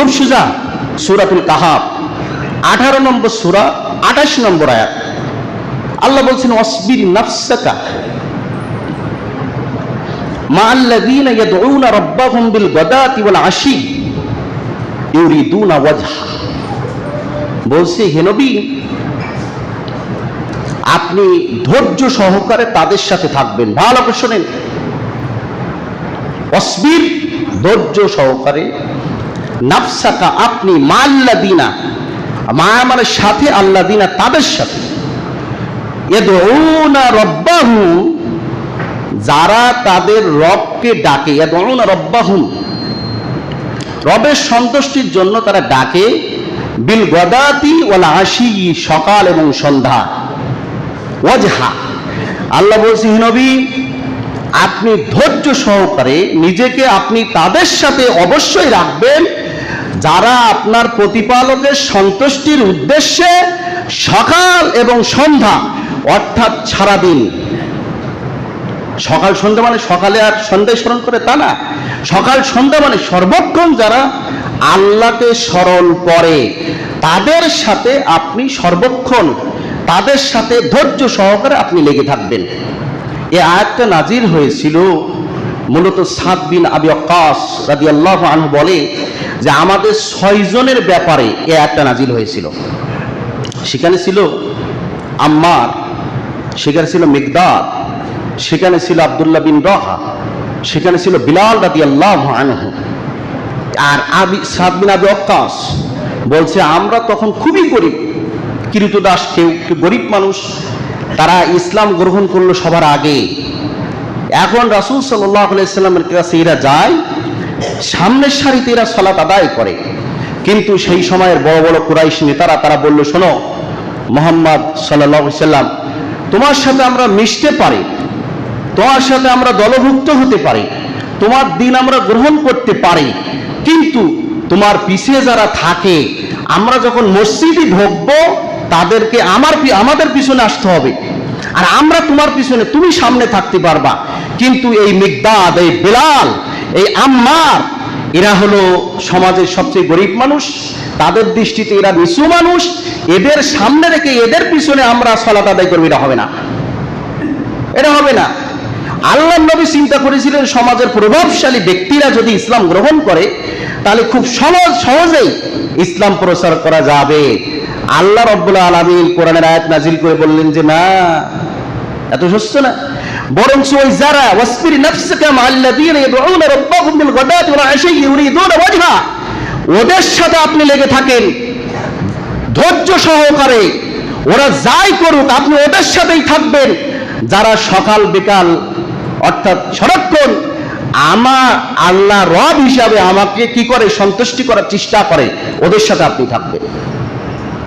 খুব সুজা সুরাতুল কাহাব আঠারো নম্বর সুরা, আঠাশ নম্বর আয়াত। আল্লাহ বলছেন অসবির নফসাকা মা ওয়াজহা। বলছে আপনি ধৈর্য সহকারে তাদের সাথে থাকবেন। ভালো করে শোনেন। অসবির ধৈর্য সহকারে নাফসাকা আপনি মাল্লা দিনা মা আমার সাথে আল্লাহ দিনা তাদের সাথে। ইয়াদউনা রব্বাহু, যারা তাদের রবকে ডাকে, ইয়াদউনা রব্বাহুম রবের সন্তুষ্টির জন্য তারা ডাকে, বিল গদাতি ওলা আশি, সকাল এবং সন্ধ্যা। ওয়াজহা। আল্লাহ বলছি হিনবী আপনি ধৈর্য সহকারে নিজেকে আপনি তাদের সাথে অবশ্যই রাখবেন যারা আপনার প্রতিপালকের সন্তুষ্টির উদ্দেশ্যে সকাল এবং সন্ধ্যা, অর্থাৎ সারাদিন। সকাল, সন্ধ্যা মানে সকালে আর সন্ধ্যায় স্মরণ করে তা না। সকাল, সন্ধ্যা মানে সর্বক্ষণ যারা আল্লাহকে স্মরণ করে, তাদের সাথে আপনি সর্বক্ষণ, তাদের সাথে ধৈর্য সহকারে আপনি লেগে থাকবেন। এ আয়াতটা নাজির হয়েছিল। মূলত সাদ বিন আবি অক্কাস রাদি আল্লাহ আনহু বলে যে আমাদের ছয়জনের ব্যাপারে এ আয়াতটা নাজিল হয়েছিল। সেখানে ছিল আম্মার, সেখানে ছিল মিগদাদ সেখানে ছিল আবদুল্লাহ বিন রহা, সেখানে ছিল বিলাল রাদি আল্লাহ আনহু। আর আবি, সাদ বিন আবি অক্কাস বলছে, আমরা তখন খুবই গরিব, কিরিতদাস কেউ কেউ, গরিব মানুষ, তারা ইসলাম গ্রহণ করল সবার আগে। এখন রাসুল সাল্লামের কাছে এরা যায়, সামনের সারিতে এরা সলাত আদায় করে। কিন্তু সেই সময়ের বড় বড় কুরাইশ নেতারা, তারা বলল, শোনো, মোহাম্মদ সাল্লাম, তোমার সাথে আমরা মিশতে পারি, তোমার সাথে আমরা দলভুক্ত হতে পারি, তোমার দিন আমরা গ্রহণ করতে পারি, কিন্তু তোমার পিছিয়ে যারা থাকে, আমরা যখন মসজিদে ঢুকবো, তাদেরকে আমার আমাদের পিছনে আসতে হবে। আর আমরা তোমার পিছনে, তুমি সামনে থাকতে পারবা। কিন্তু এই মিগদাদ এই বেলাল, এই আম্মার, এরা হলো সমাজের সবচেয়ে গরিব মানুষ। তাদের দৃষ্টিতে এরা নিচু মানুষ। এদের সামনে রেখে এদের পিছনে আমরা সলাত আদায় করব, এটা হবে না। এটা হবে না। আল্লাহ নবী চিন্তা করেছিলেন, সমাজের প্রভাবশালী ব্যক্তিরা যদি ইসলাম গ্রহণ করে, তাহলে খুব সহজ, সহজেই ইসলাম প্রচার করা যাবে। আল্লাহ রব্বুল আলমিন কোরআনের আয়াত নাজিল করে বললেন যে, না, এত সুস্থ না। বরং ওই যারা, ওয়াসফির নাফসাকা মাআল্লাযীনা ইয়াদউনা রাব্বাহুম বিল গাদাতি ওয়াল আশি ইউরিদুনা ওয়াজহা। ওদের সাথে আপনি লেগে থাকেন। ধৈর্য সহকারে ওরা যাই করুক, আপনি ওদের সাথেই থাকবেন। যারা সকাল, বিকাল, অর্থাৎ সারাক্ষণ আমার আল্লাহ রব হিসাবে আমাকে কি করে সন্তুষ্টি করার চেষ্টা করে, ওদের সাথে আপনি থাকবেন।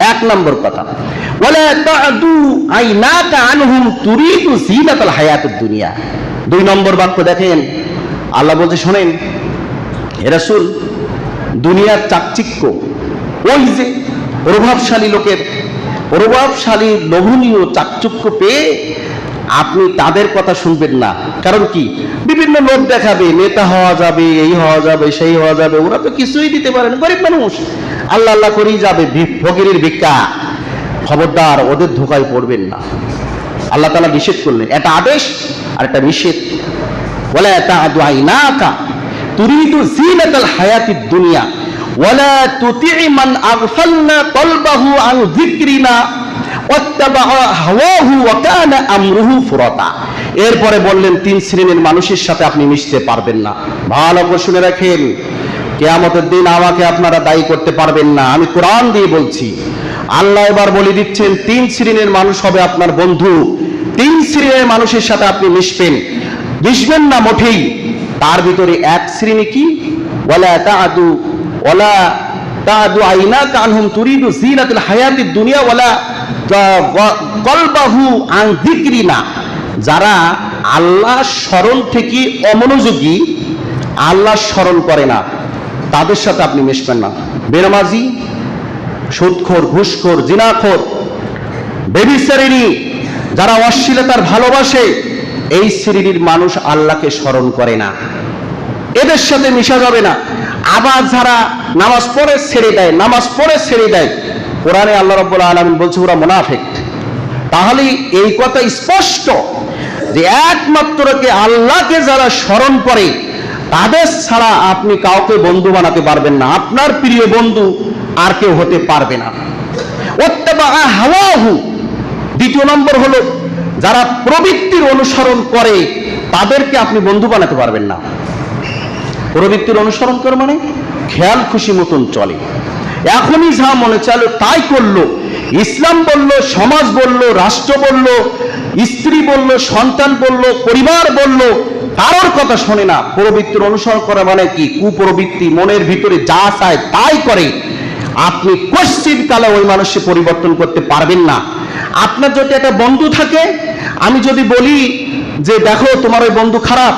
এক নম্বর কথা। দুনিয়া। দুই নম্বর বাক্য দেখেন। আল্লাহ বলছে, শোনেন রাসূল, দুনিয়ার চাকচিক্য ওই যে প্রভাবশালী লোকের, প্রভাবশালী, লোভনীয় চাকচুক্য পেয়ে আপনি তাদের কথা শুনবেন না। কারণ কি? বিভিন্ন লোক দেখাবে, নেতা হওয়া যাবে, এই হওয়া যাবে, সেই হওয়া যাবে, ওরা তো কিছুই দিতে পারেন গরিব মানুষ। আল্লাহ আল্লাহ করেই যাবে ফকিরের ভিক্ষা। খবরদার, ওদের ধোকায় পড়বেন না। আল্লাহ তালা নিষেধ করলেন। একটা আদেশ আর একটা নিষেধ। বলে জিনাতাল হায়াতিদ দুনিয়া। এরপরে বললেন, তিন শ্রেণির মানুষের সাথে আপনি মিশতে পারবেন না। ভালো করে শুনে রাখেন। কেয়ামতের দিন আমাকে আপনারা দায়ী করতে পারবেন না। আমি কোরআন দিয়ে বলছি। আল্লাহ এবার বলে দিচ্ছেন, তিন শ্রেণির মানুষ হবে আপনার বন্ধু। তিন শ্রেণির মানুষের সাথে আপনি মিশবেন। মিশবেন না মোটেই। তার ভিতরে এক শ্রেণি কি? ওয়ালা তাআদু আইনাকা আনহুম তুরিদু জিনাতুল দুনিয়া গ- কলবাহু যিকরিনা। যারা আল্লাহ স্মরণ থেকে অমনোযোগী, আল্লাহ স্মরণ করে না। তাদের সাথে আপনি মিশবেন না। বেনামাজি, সুদখোর, ঘুষখোর, জিনাখোর বেবিচারিণী যারা অশ্লীলতার ভালোবাসে, এই শ্রেণির মানুষ আল্লাহকে স্মরণ করে না। এদের সাথে মিশা যাবে না। আবার যারা নামাজ পড়ে ছেড়ে দেয়, নামাজ পড়ে ছেড়ে দেয়, কোরআনে আল্লাহ রব্বুল আলমিন বলছে, ওরা মোনাফেক। তাহলে এই কথা স্পষ্ট যে একমাত্রকে আল্লাহকে যারা স্মরণ করে তাদের ছাড়া আপনি কাউকে বন্ধু বানাতে পারবেন না। আপনার প্রিয় বন্ধু আর কেউ হতে পারবে না। দ্বিতীয় নম্বর হলো, যারা প্রবৃত্তির অনুসরণ করে, তাদেরকে আপনি বন্ধু বানাতে পারবেন না। প্রবৃত্তির অনুসরণ করে মানে খেয়াল খুশি মতন চলে। এখনই যা মনে চাইলো তাই করল। ইসলাম বলল, সমাজ বলল, রাষ্ট্র বলল, স্ত্রী বলল, সন্তান বলল, পরিবার বলল কারোর কথা শোনে না। প্রবৃত্তির অনুসরণ করা মানে কি? কুপ্রবৃত্তি, মনের ভিতরে যা চায় তাই করে। আপনি কোশ্চিন কালে ওই মানুষকে পরিবর্তন করতে পারবেন না। আপনার যদি একটা বন্ধু থাকে, আমি যদি বলি যে, দেখো, তোমার ওই বন্ধু খারাপ।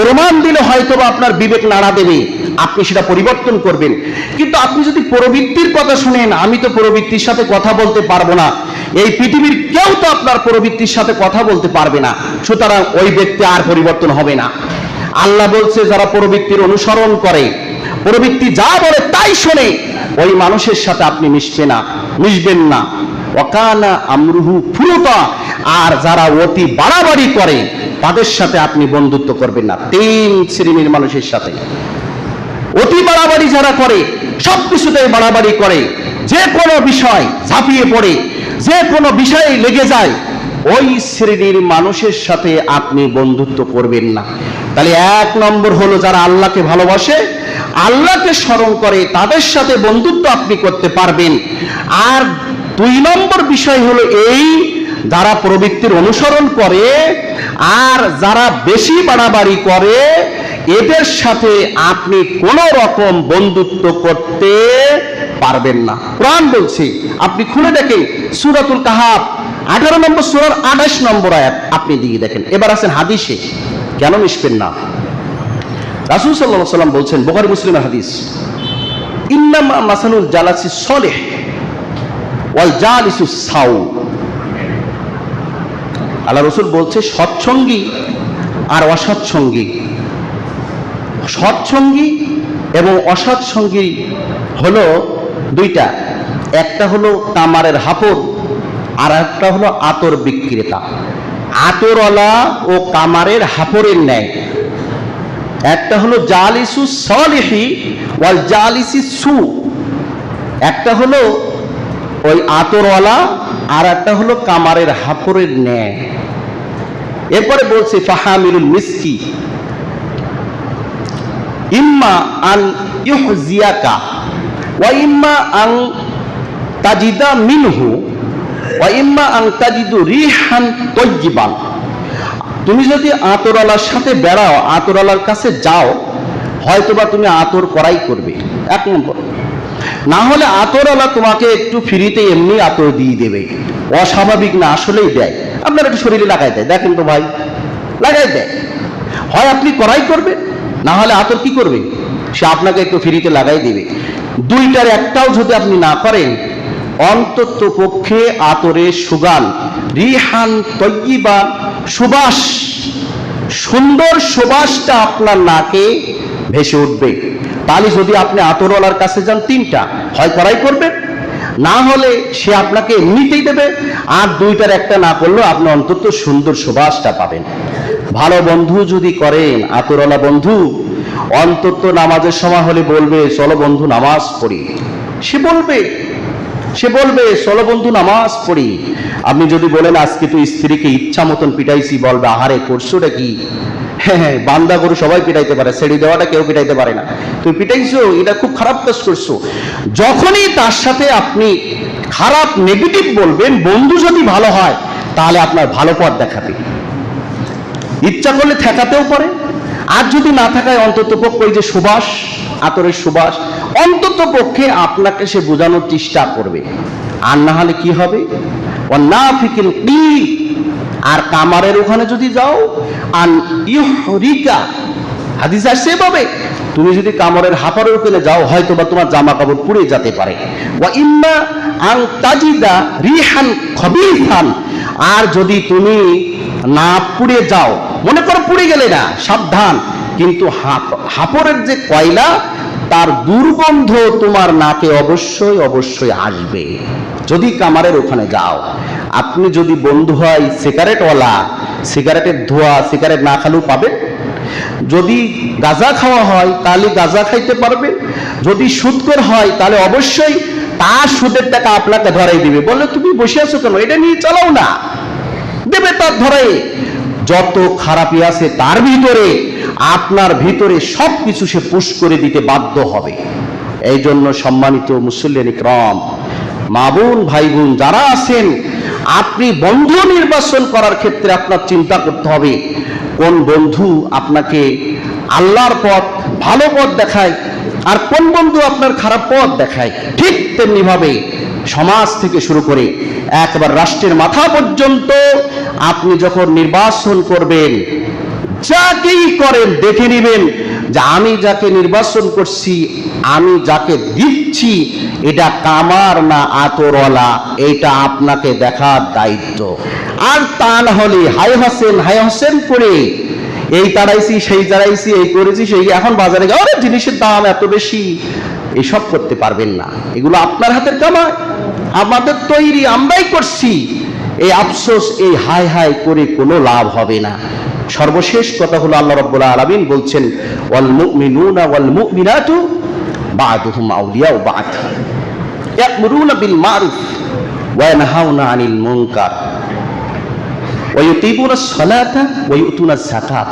প্রমাণ দিলে হয়তো আপনার বিবেক নাড়া দেবে। আপনি সেটা পরিবর্তন করবেন। কিন্তু আপনি যদি প্রবৃত্তির কথা শুনেন, আমি তো প্রবৃত্তির সাথে কথা বলতে পারব না। এই পৃথিবীর কেউ তো আপনার প্রবৃত্তির সাথে কথা বলতে পারবে না। সুতরাং ওই ব্যক্তি আর পরিবর্তন হবে না। আল্লাহ বলছে, যারা প্রবৃত্তির অনুসরণ করে, প্রবৃত্তি যা বলে তাই শোনে, ওই মানুষের সাথে আপনি মিশবে না, মিশবেন না। অকানা আমরুহু ফুরুতা, আর যারা অতি বাড়াবাড়ি করে, তাদের সাথে আপনি বন্ধুত্ব করবেন না। তিন শ্রেণির মানুষের সাথে। অতি বাড়াবাড়ি যারা করে সব কিছুতেই বাড়াবাড়ি করে যে কোনো বিষয় ঝাঁপিয়ে পড়ে, যে কোনো বিষয়ে লেগে যায়, ওই শ্রেণির মানুষের সাথে আপনি বন্ধুত্ব করবেন না। তাহলে এক নম্বর হলো যারা আল্লাহকে ভালোবাসে, আল্লাহকে স্মরণ করে তাদের সাথে বন্ধুত্ব আপনি করতে পারবেন। আর দুই নম্বর বিষয় হলো এই, যারা প্রবৃত্তির অনুসরণ করে, আর যারা বেশি বাড়াবাড়ি করে, এদের সাথে আপনি কোন রকম বন্ধুত্ব করতে পারবেন না। কোরআন বলছি, আপনি খুলে দেখেন সুরাতুল কাহাব আঠারো নম্বর সুরার আঠাশ নম্বর আয়াত, আপনি দিয়ে দেখেন। এবার আছেন হাদিসে, কেন মিশবেন না? রাসুল সাল্লাহ সাল্লাম বলছেন, বোখারি মুসলিমের হাদিস, ইন্নামা মাসানুল জালাসি সলেহ ওয়াল জালিসু সাউ আল্লাহ রসুল বলছে, সৎসঙ্গী আর অসৎসঙ্গী। সৎসঙ্গী এবং অসৎসঙ্গী হলো দুইটা, একটা হলো তামারের হাপড়, আর একটা হলো আতর বিক্রেতা। আতরওয়ালা ও কামারের হাপড়ের ন্যায়। একটা হলো জালিসু সলিহি ওয়াল জালিসি সু। একটা হলো ওই আতরওয়ালা, আর একটা হলো কামারের হাপড়ের ন্যায়। এরপরে বলছে ফাহামিরুল মিসকি। ইম্মা আন ইউহজিয়াকা। ওয়া ইম্মা আন তাজিদা মিনহু ওয়া ইম্মা আন তাজিদু রিহান তয়্যিবান তুমি যদি আতরওয়ালার সাথে বেড়াও, আতরওয়ালার কাছে যাও, হয়তোবা তুমি আতর করাই করবে। এক নম্বর। না হলে আতরওয়ালা তোমাকে একটু ফ্রিতে এমনি আতর দিয়ে দেবে। অস্বাভাবিক না, আসলেই দেয়। আপনার একটু শরীরে লাগাই দেয়। দেখেন তো ভাই, লাগাই দেয়। হয় আপনি করাই করবে না হলে আতর কি করবে? সে আপনাকে একটু ফ্রিতে লাগাই দেবে। দুইটার একটাও যদি আপনি না করেন, অন্তত পক্ষে আতরের সুগান রিহান তৈবা সুবাস, সুন্দর সুবাসটা আপনার নাকে ভেসে উঠবে। তাহলে যদি আপনি আতরওয়ালার কাছে যান, তিনটা, হয় করাই করবেন না হলে সে আপনাকে এমনিতেই দেবে, আর দুইটার একটা না করলেও আপনি অন্তত সুন্দর সুবাসটা পাবেন। ভালো বন্ধু যদি করেন, আতরওয়ালা বন্ধু অন্তত নামাজের সময় হলে বলবে, চলো বন্ধু, নামাজ পড়ি। সে বলবে সে বলবে, চলো বন্ধু, নামাজ পড়ি। আপনি যদি বলেন, আজকে তুই স্ত্রীকে ইচ্ছা মতন পিটাইছি, বলবে, আহারে, করছোটা কি? হ্যাঁ হ্যাঁ বান্দা গরু সবাই পিটাইতে পারে ছেড়ে দেওয়াটা কেউ পিটাইতে পারে না। তুই পিটাইছো, এটা খুব খারাপ কাজ করছ। যখনই তার সাথে আপনি খারাপ নেগেটিভ বলবেন, বন্ধু যদি ভালো হয়, তাহলে আপনার ভালো পথ দেখাবে। ইচ্ছা করলে ঠেকাতেও পারে আর যদি না থাকায় অন্তত পক্ষে ওই যে সুবাস আতরের সুবাস অন্তত পক্ষে আপনাকে সে বোঝানোর চেষ্টা করবে। আর না হলে কি হবে? না ফিকিল কি আর কামারের ওখানে যদি যাও ইহরিকা হাদিস আসছে এভাবে তুমি যদি কামরের হাফারের ওখানে যাও হয়তো বা তোমার জামা কাপড় পুড়ে যেতে পারে। ইম্মা আং তাজিদা রিহান খবিসান আর যদি তুমি না পুড়ে যাও, মনে করো পুড়ে গেলে না, সাবধান। কিন্তু হাপরের যে কয়লা, তার দুর্গন্ধ তোমার নাকে অবশ্যই অবশ্যই আসবে। যদি কামারের ওখানে যাও, আপনি যদি বন্ধু হয় সিগারেটওয়ালা, সিগারেটের ধোয়া সিগারেট না খালেও পাবেন। যদি গাঁজা খাওয়া হয়, তাহলে গাঁজা খাইতে পারবে। যদি সুদকর হয়, তাহলে অবশ্যই তার সুদের টাকা আপনাকে ধরাই দিবে। বললে, তুমি বসে আছো কেন? এটা নিয়ে চালাও না। দেবে তার ধরে যত খারাপই আছে তার ভিতরে আপনার ভিতরে সব কিছু সে পুশ করে দিতে বাধ্য হবে। এই জন্য সম্মানিত মুসল্লেন ক্রম মা বোন, ভাই বোন যারা আছেন, আপনি বন্ধু নির্বাচন করার ক্ষেত্রে আপনার চিন্তা করতে হবে, কোন বন্ধু আপনাকে আল্লাহর পথ ভালো পথ দেখায় আর কোন বন্ধু আপনার খারাপ পথ দেখায়? ঠিক তেমনি ভাবে সমাজ থেকে শুরু করে একবার রাষ্ট্রের মাথা পর্যন্ত আপনি যখন নির্বাচন করবেন, যাকেই করেন দেখে নেবেন যে আমি যাকে নির্বাচন করছি, আমি যাকে দিচ্ছি, এটা কামার না আতরওয়ালা, এটা আপনাকে দেখার দায়িত্ব। আর তা না হলে হাই হোসেন হাই হোসেন করে এই তাড়াইছি সেই তাড়াইছি এই করেছি সেই এখন বাজারে "আরে, জিনিসের দাম এত বেশি। এসব করতে পারবেন না। এগুলো আপনার হাতের কামাই। আমাদের তৈরি আমরাই করছি। এই আফসোস এই হাই হাই করে কোনো লাভ হবে না। সর্বশেষ কথা হলো আল্লাহ রাব্বুল আলামিন বলছেন ওয়াল মুমিনুনা ওয়াল মুমিনাতু বা'দুহুম আউলিয়াউ বা'দ ইয়া'মুরুনা বিল মারুফ ওয়া ইয়ানহাউনা আনিল মুনকার। ويقيمون الصلاة ويؤتون الزكاة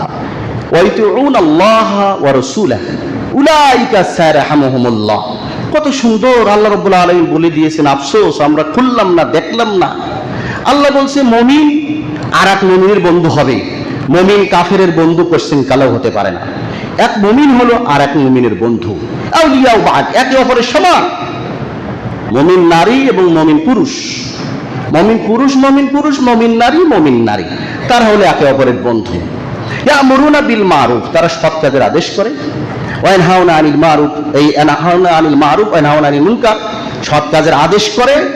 ويطيعون الله ورسوله أولئك سيرحمهم الله কত সুন্দর আল্লাহ রব্বুল আলমিন বলে দিয়েছেন আফসোস আমরা খুললাম না দেখলাম না আল্লাহ বলছে মমিন আর এক মমিনের বন্ধু হবে মমিন কাফেরের বন্ধু কোশ্চেন কালেও হতে পারে না এক মমিন হলো আর এক মমিনের বন্ধু আউলিয়াও বাদ একে অপরের সমান মমিন নারী এবং মমিন পুরুষ মমিন পুরুষ মমিন পুরুষ, মমিন নারী মমিন নারী। তারা হলে একে অপরের বন্ধু। মরুনা বিল মারুফ, তারা সৎ কাজের আদেশ করে। আনিল মারুফ, এই আনিল মারুফ আনিল মুনকার, সৎ কাজের আদেশ করে,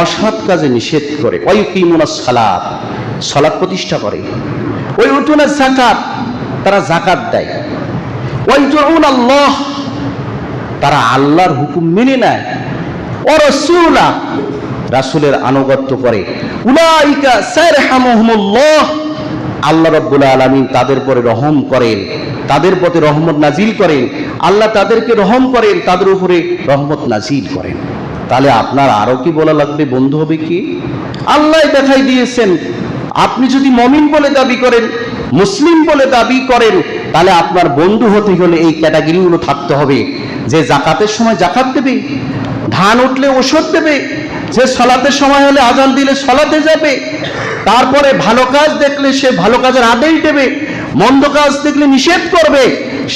অসৎ কাজে নিষেধ করে। ওয়াইকিমুনা প্রতিষ্ঠা করে। ওই উঠুনা জাকাত তারা জাকাত দেয়। ওয়াইতুউন আল্লাহ, তারা আল্লাহর হুকুম মেনে নেয়। ও রসুলা রাসুলের আনুগত্য করে। আল্লাহ রাব্বুল আলামিন তাদের পরে রহম করেন, তাদের পথে রহমত নাজিল করেন, আল্লাহ তাদেরকে রহম করেন, তাদের উপরে রহমত নাজিল করেন। তাহলে আপনার আরও কি বলা লাগবে বন্ধু হবে কি? আল্লাহ দেখাই দিয়েছেন, আপনি যদি মমিন বলে দাবি করেন, মুসলিম বলে দাবি করেন, তাহলে আপনার বন্ধু হতে হলে এই ক্যাটাগরিগুলো থাকতে হবে। যে জাকাতের সময় জাকাত দেবে, ধান উঠলে ওষুধ দেবে যে সলাতের সময় হলে আজান দিলে সলাতে যাবে, তারপরে ভালো কাজ দেখলে সে ভালো কাজের আদেশ দেবে, মন্দ কাজ দেখলে নিষেধ করবে,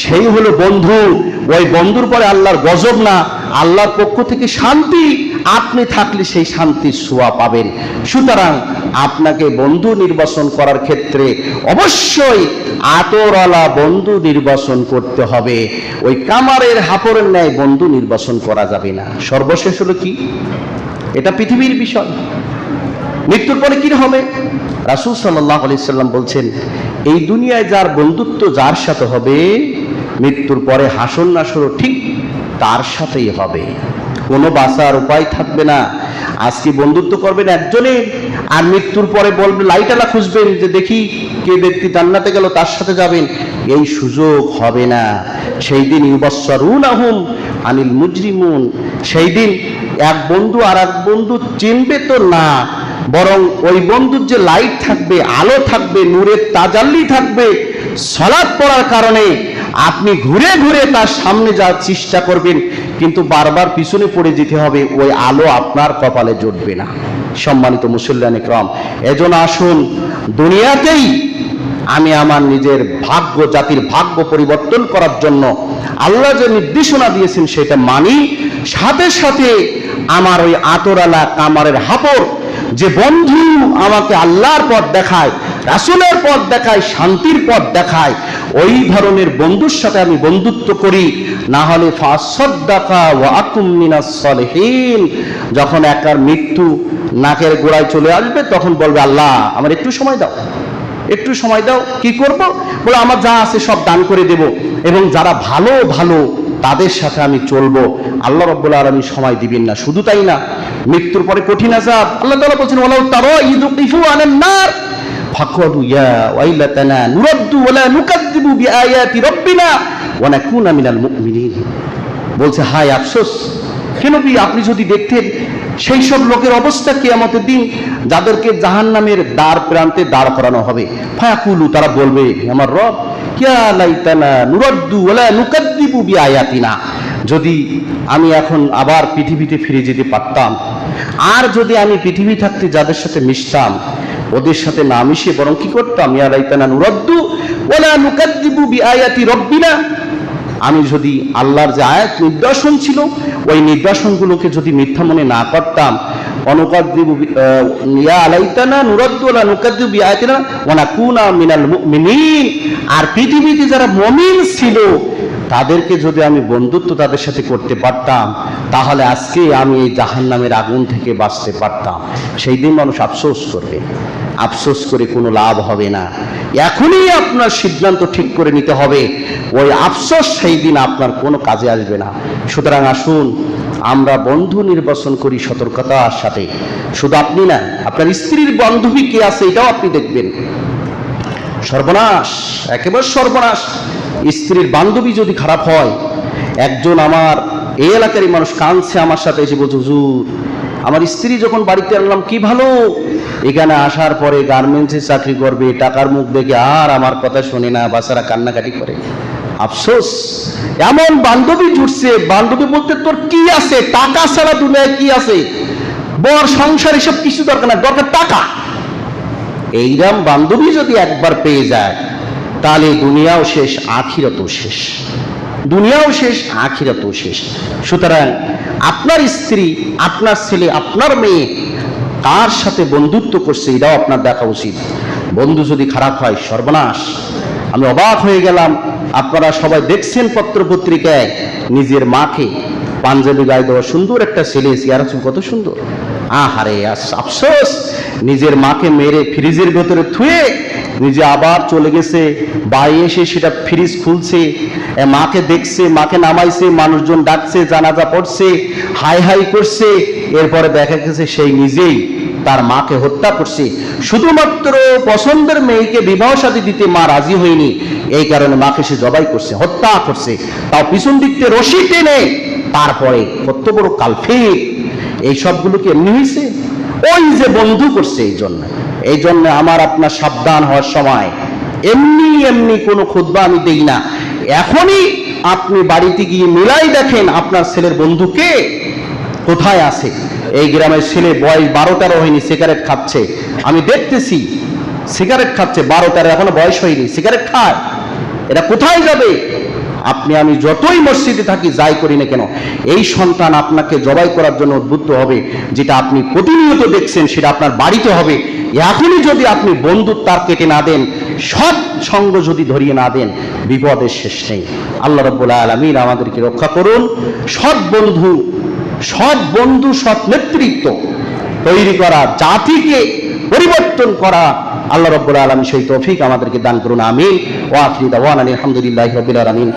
সেই হলো বন্ধু। ওই বন্ধুর পরে আল্লাহর গজব না, আল্লাহর পক্ষ থেকে শান্তি। আপনি থাকলে সেই শান্তির ছোঁয়া পাবেন। সুতরাং আপনাকে বন্ধু নির্বাচন করার ক্ষেত্রে অবশ্যই আতরওয়ালা বন্ধু নির্বাচন করতে হবে। ওই কামারের হাপড়ের ন্যায় বন্ধু নির্বাচন করা যাবে না। সর্বশেষ হলো কি? এটা পৃথিবীর বিষয়। মৃত্যুর পরে কি হবে? রাসুল সাল্লাহ সাল্লাম বলছেন, এই দুনিয়ায় যার বন্ধুত্ব যার সাথে হবে, মৃত্যুর পরে হাসন নাসরও ঠিক তার সাথেই হবে। কোনো বাঁচার উপায় থাকবে না। আজকে বন্ধুত্ব করবেন একজনে আর মৃত্যুর পরে বলবে, লাইটালা খুঁজবেন যে দেখি কে ব্যক্তি জান্নাতে গেল, তার সাথে যাবেন। এই সুযোগ হবে না। সেই দিন ইউবাসরুন আহম আনিল মুজরিমুন। সেই দিন এক বন্ধু আর এক বন্ধু চিনবে তো না, বরং ওই বন্ধুর যে লাইট থাকবে, আলো থাকবে, নূরের তাজাল্লি থাকবে, সলাদ পড়ার কারণে আপনি ঘুরে ঘুরে তার সামনে যাওয়ার চেষ্টা করবেন, কিন্তু বারবার পিছনে পড়ে যেতে হবে, ওই আলো আপনার কপালে জুটবে না। সম্মানিত মুসল্লান ক্রম এজন আসুন, দুনিয়াতেই আমি আমার নিজের ভাগ্য, জাতির ভাগ্য পরিবর্তন করার জন্য আল্লাহ যে নির্দেশনা দিয়েছেন সেটা মানি, সাথে সাথে আমার ওই আতরালা কামারের হাপড় যে বন্ধু আমাকে আল্লাহর পথ দেখায়, রাসুলের পথ দেখায়, শান্তির পথ দেখায় ওই ধরনের বন্ধুর সাথে আমি বন্ধুত্ব করি না হলে যখন একার মৃত্যু নাকের গোড়ায় চলে আসবে, তখন বলবে, আল্লাহ, আমার একটু সময় দাও, একটু সময় দাও, কি করব? বলে, আমার যা আছে সব দান করে দেব এবং যারা ভালো ভালো, তাদের সাথে আমি চলবো। আল্লাহ রব্বুল আলমী সময় দিবেন না, শুধু তাই না, মৃত্যুর পরে কঠিন আজাব আল্লাহ তাআলা বলছেন, ওয়ালাউ তারা ইযুকিফু আনান নার। বলছে, হায় আফসোস কেন কি আপনি যদি দেখতেন সেই সব লোকের অবস্থা কিয়ামতের দিন, যাদেরকে জাহান্নামের দ্বার প্রান্তে দাঁড় করানো হবে, ফায়াকুলু, তারা বলবে আমার রব কিয়া লাইতানা নুরাদ্দু ওয়ালা নুকাদ্দিবু বিআয়াতিনা। যদি আমি এখন আবার পৃথিবীতে ফিরে যেতে পারতাম, আর যদি আমি পৃথিবী থাকতে যাদের সাথে মিশতাম ওদের সাথে না মিশে বরং কি করতাম? নুকাদ্দিবু আমি যদি আল্লাহর যে আয়াত নির্দেশন ছিল, ওই নির্দেশনগুলোকে যদি মিথ্যা মনে না করতাম আলাইতানা ওয়ালা নুকাদ্দিবু মিনাল আর পৃথিবীতে যারা মুমিন ছিল, তাদেরকে যদি আমি বন্ধুত্ব তাদের সাথে করতে পারতাম, তাহলে আজকে আমি এই জাহান্নামের আগুন থেকে বাঁচতে পারতাম। সেই দিন মানুষ আফসোস করবে। আফসোস করে কোনো লাভ হবে না। এখনই আপনার সিদ্ধান্ত ঠিক করে নিতে হবে। ওই আফসোস সেই দিন আপনার কোনো কাজে আসবে না। সুতরাং আসুন, আমরা বন্ধু নির্বাচন করি সতর্কতার সাথে। শুধু আপনি না, আপনার স্ত্রীর বান্ধবী কে আছে এটাও আপনি দেখবেন। সর্বনাশ, একেবারে সর্বনাশ। স্ত্রীর বান্ধবী যদি খারাপ হয়, একজন আমার এই এলাকারই মানুষ কাঁদছে আমার সাথে এসে বলছে, হুজুর আমার স্ত্রী যখন বাড়িতে আনলাম, কি ভালো? এখানে আসার পরে গার্মেন্টসে চাকরি করবে, টাকার মুখ দেখে আর আমার কথা শোনে না, বাচ্চারা কান্নাকাটি করে। আফসোস, এমন বান্ধবী জুটছে, বান্ধবী বলতে তোর কি আছে? টাকা ছাড়া দুনিয়ায় কি আছে? বর, সংসার, এসব কিছু দরকার না, দরকার টাকা। এইরাম বান্ধবী যদি একবার পেয়ে যায়, তাহলে দুনিয়াও শেষ, আখিরাতও শেষ। দুনিয়াও শেষ, আখিরাতও শেষ। সুতরাং আপনার স্ত্রী, আপনার ছেলে, আপনার মেয়ে কার সাথে বন্ধুত্ব করছে, এটাও আপনার দেখা উচিত। বন্ধু যদি খারাপ হয়, সর্বনাশ। আমি অবাক হয়ে গেলাম, আপনারা সবাই দেখছেন পত্র পত্রিকায় নিজের মাকে পাঞ্জাবি গায়ে দেওয়া সুন্দর একটা ছেলে সিয়ারা চুল কত সুন্দর। আহারে আফসোস! নিজের মাকে মেরে ফ্রিজের ভেতরে থুয়ে নিজে আবার চলে গেছে, বাড়ি এসে সেটা ফ্রিজ খুলছে মাকে দেখছে, মাকে নামাইছে, মানুষজন ডাকছে, জানাজা পড়ছে, হাই হাই করছে, এরপরে দেখা গেছে সেই নিজেই তার মাকে হত্যা করছে। শুধুমাত্র পছন্দের মেয়েকে বিবাহ সাথী দিতে মা রাজি হয়নি, এই কারণে মাকে সে জবাই করছে, হত্যা করছে। তাও পিছন দিক থেকে রশি টেনে তারপরে কত বড় কালফিক এই সবগুলো কি এমনি হয়েছে। ওই যে বন্ধু করছে এই জন্য। এই জন্য আমার আপনার সাবধান হওয়ার সময়। এমনি এমনি কোনো খুদ্া আমি দেই না। এখনই আপনি বাড়িতে গিয়ে মিলাই দেখেন আপনার ছেলের বন্ধুকে কোথায় আছে? এই গ্রামের ছেলে বয়স বারো তেরো হয়নি, সিগারেট খাচ্ছে। আমি দেখতেছি, সিগারেট খাচ্ছে বারো তেরো এখনও বয়স হয়নি, সিগারেট খায়। এটা কোথায় যাবে? আপনি আমি যতই মসজিদে থাকি, যাই করি না কেন, এই সন্তান আপনাকে জবাই করার জন্য উদ্বুদ্ধ হবে, যেটা আপনি প্রতিনিয়ত দেখছেন, সেটা আপনার বাড়িতে হবে। এখনই যদি আপনি বন্ধুর তার কেটে না দেন, সৎ সঙ্গ যদি ধরিয়ে না দেন, বিপদের শেষ নেই। আল্লাহ রব্বুল আলমিন আমাদেরকে রক্ষা করুন। সৎ বন্ধু সৎ বন্ধু, সৎ নেতৃত্ব তৈরি করা, জাতিকে পরিবর্তন করা আল্লাহ রব্বুল আলম সেই তৌফিক আমাদেরকে দান করুন আমিন। ওয়াফিদ ওয়ান আলহামদুলিল্লাহ রবিল আলমিন।